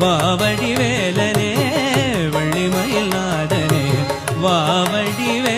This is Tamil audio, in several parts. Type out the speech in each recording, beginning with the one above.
வாவடி வேலனே வள்ளிமயில் நாதனே வாவடி வேலனே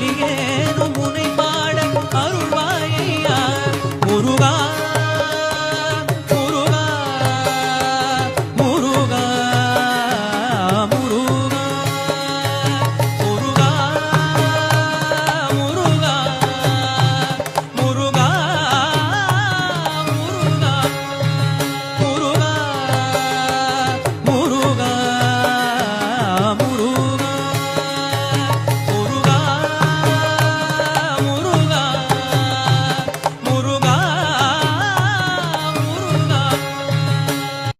ಬೆಳಿಗ್ಗೆ